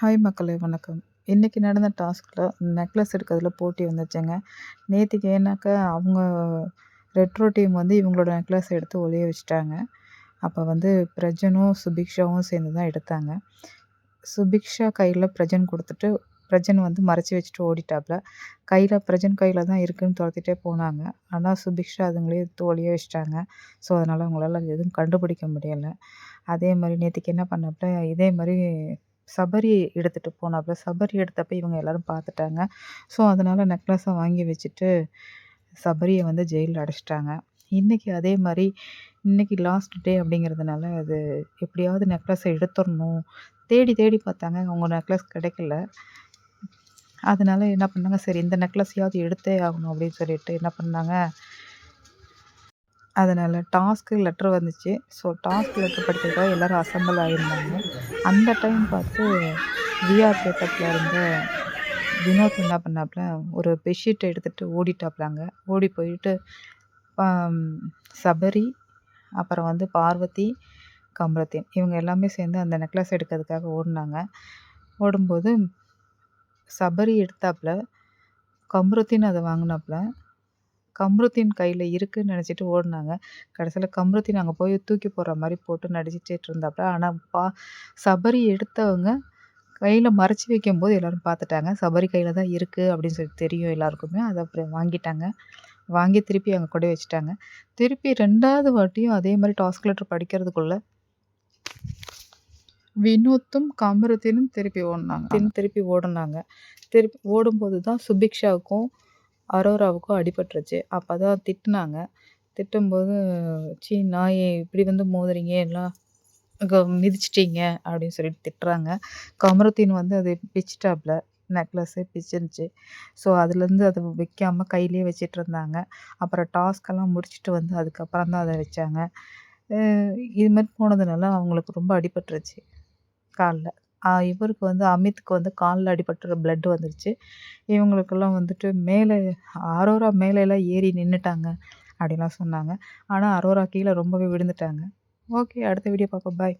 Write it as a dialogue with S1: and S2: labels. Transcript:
S1: Hi மக்களே வணக்கம். இன்றைக்கி நடந்த டாஸ்கில் நெக்லஸ் எடுக்கிறதுல போட்டி வந்துச்சுங்க. நேற்றுக்கு ஏன்னாக்கா அவங்க ரெட்ரோ டீம் வந்து இவங்களோட நெக்லஸ் எடுத்து ஒளிய வச்சுட்டாங்க. அப்போ வந்து பிரஜனும் சுபிக்ஷாவும் சேர்ந்து தான் எடுத்தாங்க. சுபிக்ஷா கையில் பிரஜன் கொடுத்துட்டு பிரஜன் வந்து மறைச்சி வச்சுட்டு ஓடிட்டாப்புல கையில் பிரஜன் கையில் தான் இருக்குதுன்னு துரத்திட்டே போனாங்க. ஆனால் சுபிக்ஷா அதுங்களே தோழியே வச்சுட்டாங்க. ஸோ அதனால் அவங்களால எதுவும் கண்டுபிடிக்க முடியலை. அதே மாதிரி நேற்றுக்கு என்ன பண்ணாப்புல இதே மாதிரி சபரி எடுத்துகிட்டு போனாப்புல சபரி எடுத்தப்ப இவங்க எல்லோரும் பார்த்துட்டாங்க ஸோ அதனால் நெக்லஸை வாங்கி வச்சுட்டு சபரியை வந்து ஜெயிலில் அடைச்சிட்டாங்க. இன்றைக்கி அதே மாதிரி இன்றைக்கி லாஸ்ட் டே அப்படிங்கிறதுனால அது எப்படியாவது நெக்லஸை எடுத்துடணும். தேடி தேடி பார்த்தாங்க. அவங்க நெக்லஸ் கிடைக்கல. அதனால என்ன பண்ணாங்க சரி இந்த நெக்லஸையாவது எடுத்தே ஆகணும் அப்படின்னு சொல்லிட்டு என்ன பண்ணாங்க. அதனால் டாஸ்க்கு லெட்ரு வந்துச்சு. ஸோ டாஸ்க் லெட்ரு படிக்கிறதுக்காக எல்லோரும் அசம்பிள் ஆகியிருந்தாங்க அந்த டைம் பார்த்து விஆர் பேப்பரில் இருந்த வினோத் என்ன பண்ணாப்புல ஒரு பெட்ஷீட்டை எடுத்துகிட்டு ஓடிட்டாப்புலாங்க. ஓடி போயிட்டு சபரி அப்புறம் வந்து பார்வதி கம்ரத்தீன் இவங்க எல்லாமே சேர்ந்து அந்த நெக்லஸ் எடுக்கிறதுக்காக ஓடினாங்க. ஓடும்போது சபரி எடுத்தாப்புல கம்ருத்தீன் அதை வாங்கினாப்புல கம்ருத்தீன் கையில் இருக்குதுன்னு நினச்சிட்டு ஓடினாங்க. கடைசியில் கம்ருத்தீன் அங்கே போய் தூக்கி போடுற மாதிரி போட்டு நடிச்சிட்டு இருந்தாப்புல ஆனால் பா சபரி எடுத்தவங்க கையில் மறைச்சி வைக்கும்போது எல்லோரும் பார்த்துட்டாங்க. சபரி கையில் தான் இருக்குது அப்படின்னு சொல்லி தெரியும் எல்லாருக்குமே. அதை அப்புறம் வாங்கிட்டாங்க. வாங்கி திருப்பி அங்கே கொண்டு வச்சுட்டாங்க. திருப்பி ரெண்டாவது வாட்டியும் அதே மாதிரி டாஸ்க் லெட்டர் படிக்கிறதுக்குள்ளே வினோத்தும் கமருதீனும் திருப்பி ஓடினாங்க. தின் திருப்பி ஓடினாங்க. திருப்பி ஓடும்போது தான் சுபிக்ஷாவுக்கும் அரோராவுக்கும் அடிபட்டுருச்சு. அப்போ தான் திட்டினாங்க. திட்டும்போது சீ நாயே இப்படி வந்து மோதுறீங்க? எல்லாம் மிதிச்சிட்டீங்க. அப்படின்னு சொல்லிட்டு திட்டுறாங்க. கமருத்தீன் வந்து அது பிச்சிட்டாப்புல. நெக்லஸே பிச்சிருந்துச்சு ஸோ அதுலேருந்து அதை வைக்காமல் கையிலே வச்சிட்டு இருந்தாங்க அப்புறம் டாஸ்க்கெல்லாம் முடிச்சுட்டு வந்து அதுக்கப்புறம் தான் அதை வச்சாங்க. இது மாதிரி போனதுனால அவங்களுக்கு ரொம்ப அடிபட்டுருச்சு. காலில். இவருக்கு வந்து அமித்துக்கு வந்து காலில் அடிபட்டு பிளட் வந்துருச்சு. இவங்களுக்கெல்லாம் வந்துட்டு மேலே அரோரா மேலெல்லாம் ஏறி நின்றுட்டாங்க அப்படின்லாம் சொன்னாங்க. ஆனால் அரோரா கீழே ரொம்பவே விழுந்துட்டாங்க. ஓகே அடுத்த வீடியோ பார்ப்போம். பாய்